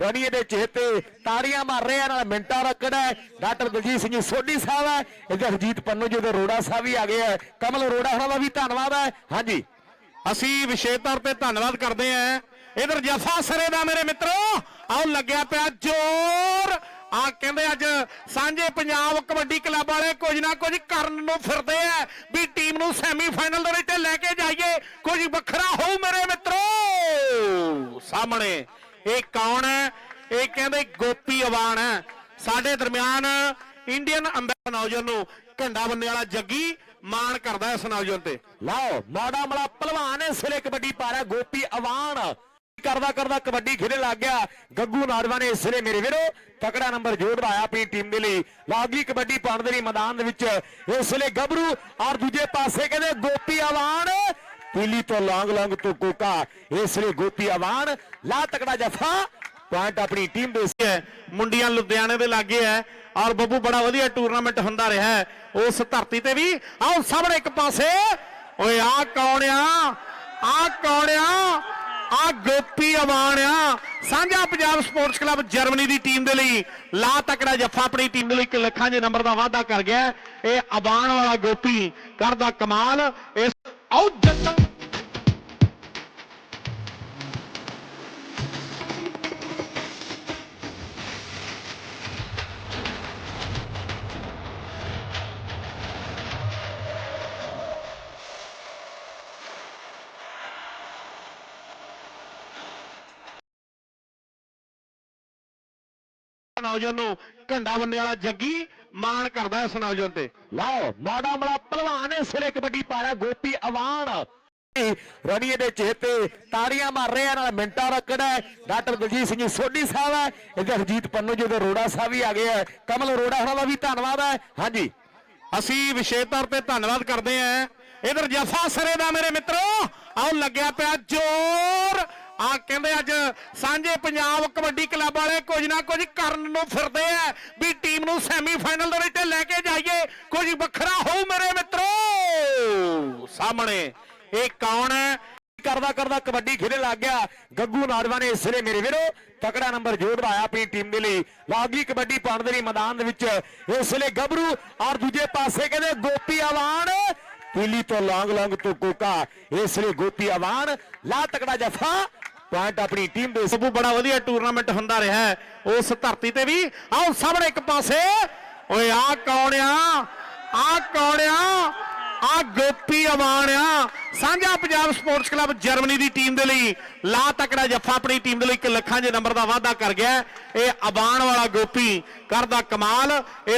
ਰਣੀਏ ਦੇ ਚੇਤੇ ਤਾੜੀਆਂ ਮਾਰ ਰਹੇ ਨਾਲ ਮਿੰਟਾਂ ਰੱਖੜਾ ਡਾਕਟਰ ਦਲਜੀਤ ਸਿੰਘ ਸੋਢੀ ਸਾਹਿਬ ਹੈ। ਇਹਦੇ ਹਰਜੀਤ ਪੰਨੂ ਜੀ ਦੇ ਰੋੜਾ ਸਾਹਿਬ ਵੀ ਆ ਗਏ ਹੈ ਕਮਲ ਰੋੜਾ ਹੋਣਾ ਦਾ ਵੀ ਧੰਨਵਾਦ ਹੈ। ਹਾਂਜੀ। ਅਸੀਂ ਵਿਸ਼ੇਸ਼ ਤੌਰ ਤੇ ਧੰਨਵਾਦ ਕਰਦੇ ਆਂ ਇਧਰ ਜਫਾ ਸਰੇ ਦਾ ਮੇਰੇ ਮਿੱਤਰੋ, ਆਓ ਲੱਗਿਆ ਪਿਆ ਜ਼ੋਰ। ਆ ਕਹਿੰਦੇ ਅੱਜ ਸਾਂਝੇ ਪੰਜਾਬ ਕਬੱਡੀ ਕਲੱਬ ਵਾਲੇ ਕੁਝ ਨਾ ਕੁਝ ਕਰਨ ਨੂੰ ਫਿਰਦੇ ਆ ਵੀ ਟੀਮ ਨੂੰ ਸੈਮੀਫਾਈਨਲ ਦੇ ਵਿੱਚ ਲੈ ਕੇ ਜਾਈਏ। ਕੁਝ ਵੱਖਰਾ ਹੋਊ ਮੇਰੇ ਮਿੱਤਰੋ। ਸਾਹਮਣੇ ਇਹ ਕੌਣ ਹੈ? ਇਹ ਕਹਿੰਦੇ ਗੋਪੀ ਅਵਾਨ ਹੈ। ਸਾਡੇ ਦਰਮਿਆਨ ਇੰਡੀਅਨ ਅੰਬੈਸਡਰ ਨੌਜਵਾਨ ਨੂੰ ਝੰਡਾ ਬੰਨੇ ਵਾਲਾ ਜੱਗੀ ਮਾਣ ਕਰਦਾ ਇਸ ਨੌਜਵਾਨ ਤੇ। ਲਓ, ਮਾੜਾ ਮਲਾ ਪਹਿਲਵਾਨ ਇਸ ਵੇਲੇ ਕਬੱਡੀ ਪਾ ਰਿਹਾ, ਗੋਪੀ ਅਵਾਨ। ਕਰਦਾ ਕਰਦਾ ਕਬੱਡੀ ਖੇਡਣ ਲੱਗ ਗਿਆ। ਗੱਗੂ ਨਾੜਵਾ ਨੇ ਇਸ ਵੇਲੇ ਮੇਰੇ ਵੀਰੋ, ਤਕੜਾ ਨੰਬਰ ਜੋੜਦਾ ਆਇਆ ਆਪਣੀ ਟੀਮ ਦੇ ਲਈ। ਲਾਗਲੀ ਕਬੱਡੀ ਪਾਉਣ ਦੇ ਲਈ ਮੈਦਾਨ ਦੇ ਵਿੱਚ ਇਸ ਵੇਲੇ ਗੱਭਰੂ। ਔਰ ਦੂਜੇ ਪਾਸੇ ਕਹਿੰਦੇ ਗੋਪੀ ਅਵਾਨ ਪੀਲੀ ਤੋਂ ਲੌਂਗ ਲੌਂਗ ਤੋਂ ਕੋਕਾ ਇਸ ਲਈ ਗੋਪੀ ਅਵਾਨ ਲਾ ਤਕੜਾ ਜਫਾ ਪੁਆਇੰਟ ਆਪਣੀ ਟੀਮ ਦੇ ਹੈ, ਮੁੰਡੀਆਂ ਲੁਧਿਆਣੇ ਦੇ ਲਾਗੇ ਹੈ, ਔਰ ਬੱਬੂ ਬੜਾ ਵਧੀਆ ਟੂਰਨਾਮੈਂਟ ਹੁੰਦਾ ਰਿਹਾ ਹੈ, ਉਸ ਧਰਤੀ ਤੇ ਵੀ, ਆਓ ਸਾਹਮਣੇ ਇੱਕ ਪਾਸੇ, ਓਏ ਆ ਕੌਣ ਆ? ਆ ਕੌਣ ਆ? ਆ ਗੋਪੀ ਅਵਾਨ ਆ। Sanjha Punjab sports club Germany ਦੀ ਟੀਮ ਦੇ ਲਈ, ਲਾ ਤਕੜਾ ਜੱਫਾ ਆਪਣੀ ਟੀਮ ਦੇ ਲਈ, ਇੱਕ ਲੱਖਾਂ ਦੇ ਨੰਬਰ ਦਾ ਵਾਅਦਾ ਕਰ ਗਿਆ ਇਹ ਅਵਾਨ ਵਾਲਾ ਗੋਪੀ ਕਰਦਾ ਕਮਾਲ, ਇਸ ਆਓ ਜੱਟ ਨੌਜਵਾਨ ਨੂੰ ਝੰਡਾ ਬੰਨੇ ਵਾਲਾ ਜੱਗੀ ਮਾਣ ਕਰਦਾ ਇਸ ਨੌਜਵਾਨ ਤੇ। ਲਓ, ਮਾੜਾ ਮਲਾ ਪਹਿਲਵਾਨ ਇਸ ਵੇਲੇ ਕਬੱਡੀ ਪਾ ਰਿਹਾ ਗੋਪੀ ਅਵਾਨ। ਰਣੀਏ ਦੇ ਚੇਤੇ ਤਾੜੀਆਂ ਮਾਰ ਰਹੇ, ਨਾਲ ਮਿੰਟਾਂ ਰੱਖੜਾ ਹੈ। ਡਾਕਟਰ ਦਲਜੀਤ ਸਿੰਘ ਸੋਢੀ ਸਾਹਿਬ ਹੈ। ਇਹਦੇ ਹਰਜੀਤ ਪੰਨੂ ਜੀ ਦੇ ਰੋੜਾ ਸਾਹਿਬ ਵੀ ਆ ਗਏ ਕਮਲ ਰੋੜਾ ਸਾਹਿਬ ਦਾ ਵੀ ਧੰਨਵਾਦ ਹੈ। ਹਾਂਜੀ। ਅਸੀਂ ਵਿਸ਼ੇਸ਼ ਤੌਰ ਤੇ ਧੰਨਵਾਦ ਕਰਦੇ ਆਂ ਇਧਰ ਜਫਾ ਸਰੇ ਦਾ ਮੇਰੇ ਮਿੱਤਰੋ, ਆਓ ਲੱਗਿਆ ਪਿਆ ਜੋ ਆ ਕਹਿੰਦੇ ਅੱਜ ਸਾਂਝੇ ਪੰਜਾਬ ਕਬੱਡੀ ਕਲੱਬ ਵਾਲੇ ਕੁਝ ਨਾ ਕੁਝ ਕਰਨ ਨੂੰ ਫਿਰਦੇ ਆ ਵੀ ਟੀਮ ਨੂੰ ਸੈਮੀਫਾਈਨਲ ਦੇ ਵਿੱਚ ਲੈ ਕੇ ਜਾਈਏ। ਕੁਝ ਵੱਖਰਾ ਹੋਊ ਮੇਰੇ ਮਿੱਤਰੋ। ਸਾਹਮਣੇ ਇਹ ਕੌਣ ਹੈ? ਕਰਦਾ ਕਰਦਾ ਕਬੱਡੀ ਖੇਡਣ ਲੱਗ ਗਿਆ। ਗੱਗੂ ਨਾੜਵਾ ਨੇ ਇਸ ਵੇਲੇ ਮੇਰੇ ਵੀਰੋ, ਤਕੜਾ ਨੰਬਰ ਜੋੜਦਾ ਆਇਆ ਆਪਣੀ ਟੀਮ ਦੇ ਲਈ। ਲਾਗਲੀ ਕਬੱਡੀ ਪਾਉਣ ਦੇ ਲਈ ਮੈਦਾਨ ਦੇ ਵਿੱਚ ਇਸ ਵੇਲੇ ਗੱਭਰੂ। ਔਰ ਦੂਜੇ ਪਾਸੇ ਕਹਿੰਦੇ ਗੋਪੀ ਆਵਾਨ ਪੀਲੀ ਤੋਂ ਲੌਂਗ ਲੌਂਗ ਤੋਂ ਕੋਕਾ। ਇਸ ਲਈ ਗੋਪੀ ਅਵਾਨ ਲਾ ਤਕੜਾ ਜਫਾ। ਪੁਆਇੰਟ ਆਪਣੀ ਟੀਮ ਦੇ ਬੱਬੂ ਬੜਾ ਵਧੀਆ ਟੂਰਨਾਮੈਂਟ ਹੁੰਦਾ ਰਿਹਾ ਉਸ ਧਰਤੀ ਤੇ ਵੀ ਆਓ ਸਾਹਮਣੇ ਇੱਕ ਪਾਸੇ। ਓਏ ਆ ਕੌਣ ਆ? ਆ ਕੌਣ ਆ? ਆ ਗੋਪੀ ਅਵਾਨ ਆ। Sanjha Punjab sports club Germany ਦੀ ਟੀਮ ਦੇ ਲਈ ਲਾ ਤਕੜਾ ਜੱਫਾ ਆਪਣੀ ਟੀਮ ਦੇ ਲਈ ਇੱਕ ਲੱਖਾਂ ਦੇ ਨੰਬਰ ਦਾ ਵਾਅਦਾ ਕਰ ਗਿਆ ਇਹ ਅਵਾਨ ਵਾਲਾ ਗੋਪੀ ਕਰਦਾ ਕਮਾਲ। ਇਸ